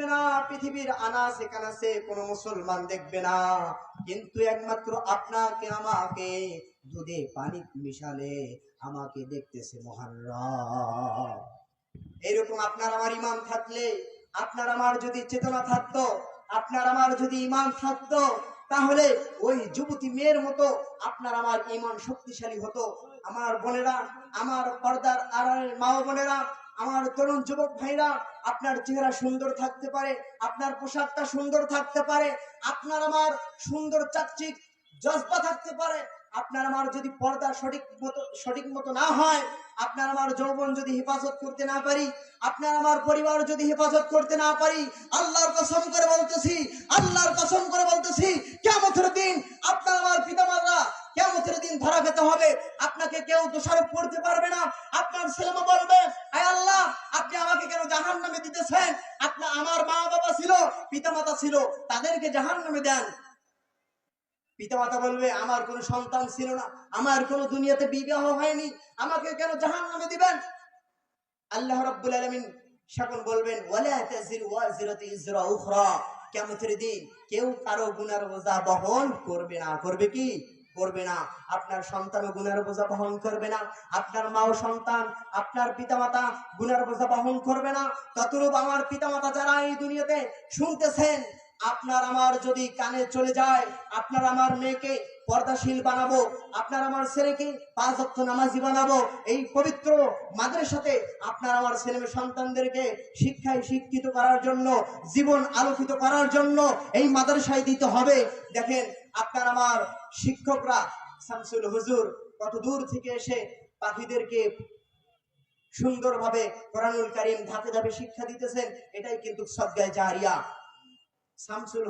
দেখবে না, পৃথিবীর আনাস এখানে কোনো মুসলমান দেখবে না। কিন্তু একমাত্র আপনাকে, আমাকে দুধে পানি মিশালে আমাকে দেখতেছে মহান এরকম আপনার আমার ইমান থাকলে, আপনার আমার যদি চেতনা থাকতো, আপনার আমার যদি ইমান থাকতো তাহলে ওই যুবতী মেয়ের মতো আপনার আমার ইমান শক্তিশালী হতো। আমার বোনেরা, আমার পর্দার আড়ালের মা বোনেরা, আমার তরুণ যুবক ভাইরা, আপনার চেহারা সুন্দর থাকতে পারে, আপনার পোশাকটা সুন্দর থাকতে পারে, আপনার আমার সুন্দর চাকচিক জজবা থাকতে পারে, আপনার আমার যদি পর্দা সঠিক মতো সঠিক মতো না হয়, আপনার আমার যৌবন যদি হেফাজত করতে না পারি, আপনার আমার পরিবার যদি হেফাজত করতে না পারি, আল্লাহর কসম করে বলতেছি, আল্লাহর কসম করে বলতেছি কেমতের দিন আপনার আমার পিতামাতা কেমতের দিন ধরা খেতে হবে আপনাকে কেউ দোষারোপ করতে পারবে না। আপনার ছেলেমা বলবে, আয় আল্লাহ, আপনি আমাকে কেন জাহান নামে দিতেছেন? আপনার আমার মা বাবা ছিল, পিতামাতা ছিল, তাদেরকে জাহান নামে দেন। পিতামাতা বলবে, আমার কোনো সন্তান ছিল না, আমার কোনো দুনিয়াতে বিবাহ হয়নি, আমাকে কেন জাহান নামে দিবেন? আল্লাহ রাব্বুল আলামিন সকল বলবেন, ওয়ালা তাজির দিন কেউ কারও গুনার বোঝা বহন করবে না। করবে কি? করবে না। আপনার সন্তান গুনার বোঝা বহন করবে না। আপনার মাও সন্তান, আপনার পিতামাতা গুনার বোঝা বহন করবে না। ততরূপ আমার পিতামাতা যারা এই দুনিয়াতে শুনতেছেন, আপনার আমার যদি কানে চলে যায়, আপনার আমার মেয়েকে পর্দাশীল বানাবো, আপনার আমার ছেলেকে পাঁচ অক্ষ নামাজি বানাবো, এই পবিত্র মাদ্রাসাতে আপনার আমার ছেলে সন্তানদেরকে শিক্ষায় শিক্ষিত করার জন্য, জীবন আলোকিত করার জন্য এই মাদ্রাসায় দিতে হবে। দেখেন আপনার আমার শিক্ষকরা, শামসুল হুজুর, কত দূর থেকে এসে পাখিদেরকে সুন্দরভাবে কোরআনুল কারিম ধাপে ধাপে শিক্ষা দিতেছেন, এটাই কিন্তু সদ্গায় জারিয়া। শামসুল